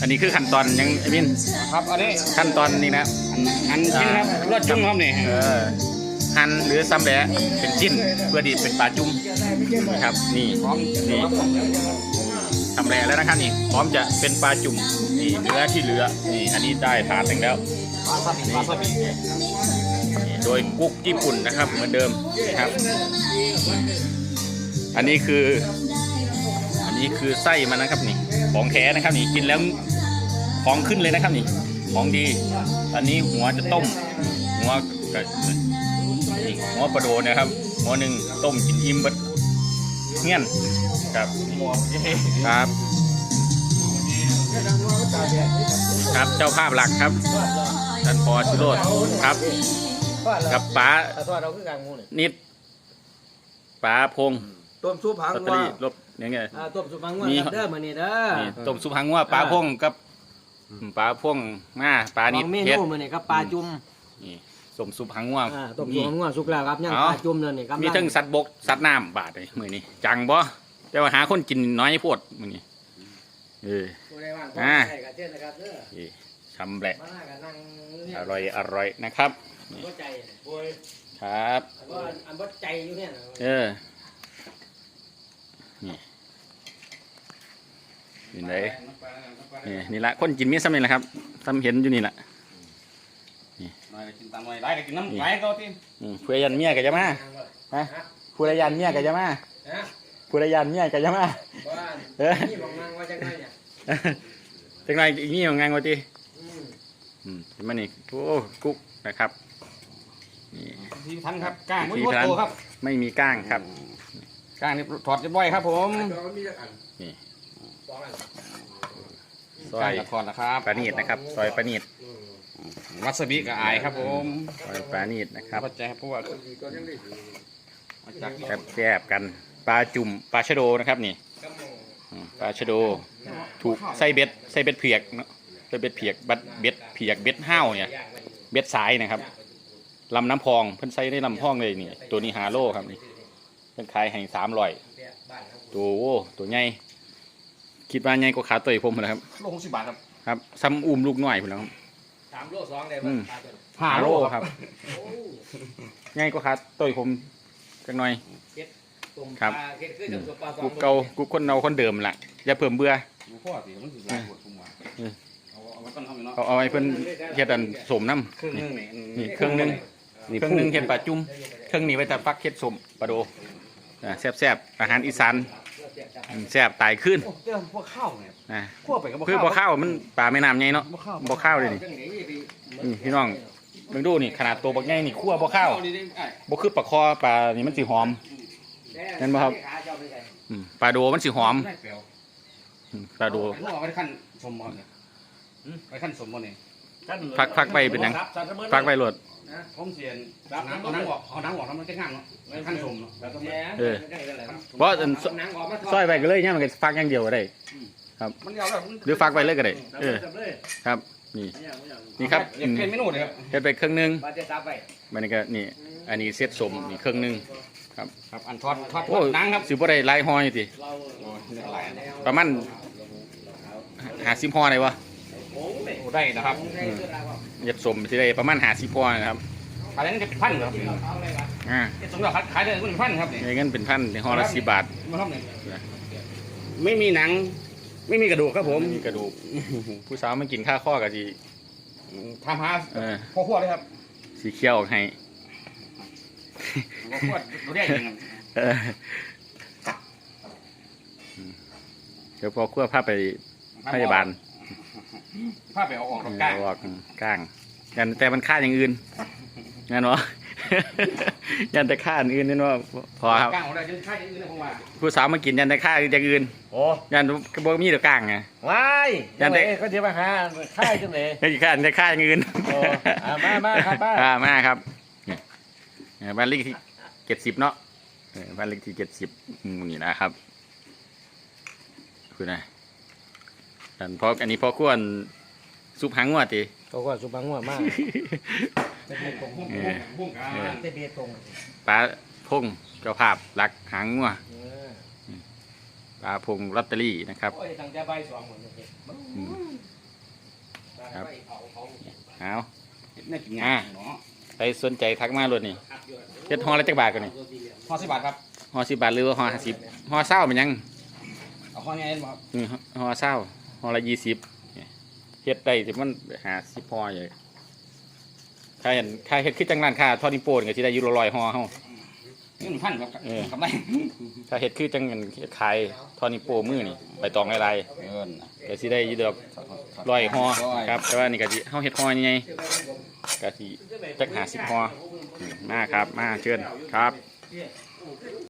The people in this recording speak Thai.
อันนี้คือขั้นตอนยังไอ้มินครับอันนี้ขั้นตอนนี้นะอันชิ้นครับรสจุ่มครับนี่เออหั่นหรือซ้ำแหละเป็นจิ้นเพื่อดีเป็นปลาจุ่มนะครับนี่พร้อมนี่ทำแหละแล้วนะครับนี่พร้อมจะเป็นปลาจุ่มนี่เนื้อที่เหลือนี่อันนี้ได้ถาดหนึ่งแล้ววาซาบิวาซาบินี่โดยกุ๊กญี่ปุ่นนะครับเหมือนเดิมนะครับ อันนี้คือ อันนี้คือไส้มันนะครับนี่ ของแท้นะครับนี่กินแล้วของขึ้นเลยนะครับนี่ของดี อันนี้หัวจะต้ม หัวกับนี่หัวปลาโดนะครับ หัวหนึ่งต้มกินอิ่มเบัดเงี้ยนครับหมวกเย้ครับ ครับเจ้าภาพหลักครับท่านพอชิโรดครับ กับป๋าถ้าทอดเราคือกลางงูนี่นิดป๋าพง ต้มซุปหางลอตเตอว่ารี่ลบยังไง อ่าต้มสุปังงูมีเด้อมื้อนี้เด้อนี่ต้มซุปหางว่าป๋าพงกับป๋าพงมาป๋านิดของเมเฮ็ดนูมื้อนี้ครับปลาจุ่มนี่ต้มซุปหางว่าอ่าต้มสุปังงูสุกแล้วครับยังเอา ปลาจุ่มเลยนี่กำลังมีทั้งสัตว์บกสัตว์น้ำบาดเลยมือนี้จังบ่แต่ว่าหาคนกินน้อยโพดมือนี้เออ ผู้ใดว่างอ่าก็ได้ก็เชิญนะครับเด้อนี่ชำแหละมาหน้ากันนั่งเนี่อร่อยอร่อยนะครับ บ่ใจโอ้ยครับ อันว่าอันบ่ใจอยู่เนี่ยนะ เออ นี่อยู่ไหนนี่นี่ละคนกินมีซ้ำนี่แหละครับซ้ำเห็นอยู่นี่แหละหน่อยกินตามหน่อยได้ก็กินน้ำไหลก็ที่อืมผู้ใดยันเมียก็จะมาฮะผู้ใดยันเมียก็จะมาฮะผู้ใดยันเมียก็จะมาว่าเออนี่บอกนางว่าจังไดเนี่ยจังไรอีกนี่ของงานวะทีอืมอืมเห็นมานี่โอ้กุ๊กนะครับนี่ทีทันครับก้างทีมุ้ยทันโตครับไม่มีก้างครับ ก้างนี่ถอดเรียบร้อยครับ ผมนี่สองอันซอก้างยจะถอดนะครับปลานีดนะครับ ซอยปลานีดวัสบิกับอายครับ ผมซอยปลานีดนะครับปัจจัยเพราะว่ามาจากแซ่บแซ่บกันปลาจุ่มปลาชะโดนะครับนี่อืมปลาชะโด ถูกใส่เบ็ดใส่เบ็ดเผือกเนาะใส่เบ็ดเผือกบัดเบ็ดเผือกเบ็ดห้าวเนี่ยเบ็ดสายนะครับลำน้ำพองเพิ่นใส่ได้ลำพองเลยนี่ตัวนี้หาโลครับนี่ เพิ่นขายให้สามร้อยตัวโอ้ตัวใหญ่คิดว่าใหญ่กว่าขาตัวผมนะครับโลหกสิบบาทครับครับซ้ำอุ้มลูกน้อยพุ่นแหล้วสามโลสองเลยอืมห้าหาโลโลคครับรับใหญ่กว่าขาตัวผมจักหน่อยครับกูเก่ากูคนเอาคนเดิมล่ะอย่าเพิ่มเบื่อหลวงพ่อสิมันสิหลายปวดผมว่าเออเอาเอาไว้ต้นทำอยู่เนาะเอาเอาไว้เพิ่นเฮ็ดอันสมน้ำครึ่งหนึงนี่นี่เครื่องหนึงเครื่องหนึงเฮ็ดปลาจุ่มเครื่องนี้ไว้แต่ฟักเฮ็ดสมปลาโด อ่าแซ่บๆอาหารอีสานอืมแซ่บตายขึ้นโอ้เจ้าพวกข้าวเนี่ยอ่าคั่วไปกับคือบ่ข้าวมันปลาแม่น้ำใหญ่เนาะบ่ข้าวบ่ข้าวเลยนี่นี่พี่น้องเบิ่งดูนี่ขนาดตัวบักใหญ่นี่คั่วบ่ข้าวนี่ได้ไอ้บ่คือปลาคอปลานี่มันสิหอมเห็นบ่ครับ อืมปลาโดมันสิหอมได้เปรียวอืมปลาโดเอาไว้ขั้นสมบ่เนี่ยไว้ขั้นสมบ่เนี่ย พักพักไปเป็นหยังฟักไว้โลด ผมเสียนเอาหนังเอาหนังออกเอาหนังออกแล้วมันจะง่ามเนาะไว้ขั้นสมเนาะเออเพราะอันซซอยไว้ก็เลยเนี่ยมันก็ฟักอย่างเดียวก็ได้ มันยาวแล้วมันหรือฟักไว้เลยก็ได้ เออ ครับ นี่ นี่ครับอยากเปลี่ยนเมนูเลยครับเฮ็ดไปครึ่งหนึงบาดเจ็บซับไปมันนี่ก็นี่ อันนี้เซตสมนี่ครึ่งหนึงครับอันทอดทอดโอ้หนังครับสิบ่ได้หลายห่ออยู่ติ โอ้ยเลือดไหลนะประมาณ50ห่อได้วะโอ้ ได้นะครับเฮ็ดสมสิได้ประมาณ50ห่อนะครับขายได้เงินเป็นพันครับอ่าเฮ็ดสมกับขายได้เงินเป็นพันครับนี่ได้เงินเป็นพันในห่อละ10บาทมาครับนี่ไม่มีหนัง ไม่มีกระดูกครับผมมีกระดูก ผู้สาวมากินข้าวข้อก็สิทำหาเออพ่อขวดเลยครับสิเคี่ยวให้พ่อขวดดูได้ยังไงเออเดี๋ยวพอครัวพาไปพยาบาล ภาพไปเอาออกตรงกลางออกกลางยันแต่มันค่าอย่างอื่นงั้นวะยันแต่ค่าอย่างอื่นนี่ว่าพอครับกลางของเราจะค่าอย่างอื่นนะผมว่าผู้สาวมากินยันแต่ค่าอย่างอื่นโอ้ยันบ่มีแต่กลางไงว้ายยันเด็กเขาจะมาหาค่ายจังเลยยันค่าแต่ค่าอย่างอื่นโอ้อ่ามามาครับมาอ่ามาครับเนี่ยเนี่ยบ้านเลขที่เจ็ดสิบเนาะเออบ้านเลขที่เจ็ดสิบนี่นะครับคือไง อันพออันนี้พอควรซุปหางงัวติเขาก็สุบังหัวมากพุ่งเออพุ่งกันเตเบียตรงปลาพงเจ้าภาพรักหางงัวเออปลาพงลอตเตอรี่นะครับ โอ้ยตั้งแต่ใบายสองหมดเลยอืม ครับ เอาน่ากินอ่างาเนาะใครสนใจทักมาเลยนี่เจ็ดห่อละจักบาทกันนี่ห้าสิบบาทครับ ห่อสิบบาทหรือว่าห่อห้าสิบห่อเศร้าเป็นหยังเอาข้อนี้เองครับนี่ห่อเศร้า ห่อละยี่สิบเฮ็ดได้ที่มันหาสิบห่ออยู่ถ้าเห็นถ้าเฮ็ดขึ้นจังร้านค้าทอดนิโปนก็สิได้อยูโรลอยห่อเฮาเงินพันครับเออกำไรถ้าเฮ็ดคือจังเงินขายทอดนิโปมือนี่ใบตองลายเงินๆก็สิได้อยูดอกลอยห่อครับแต่ว่านี่ก็สิเฮาเฮ็ดห่อยังไงก็สิจักหาสิบห่ออืมมาครับ มาเชิญครับ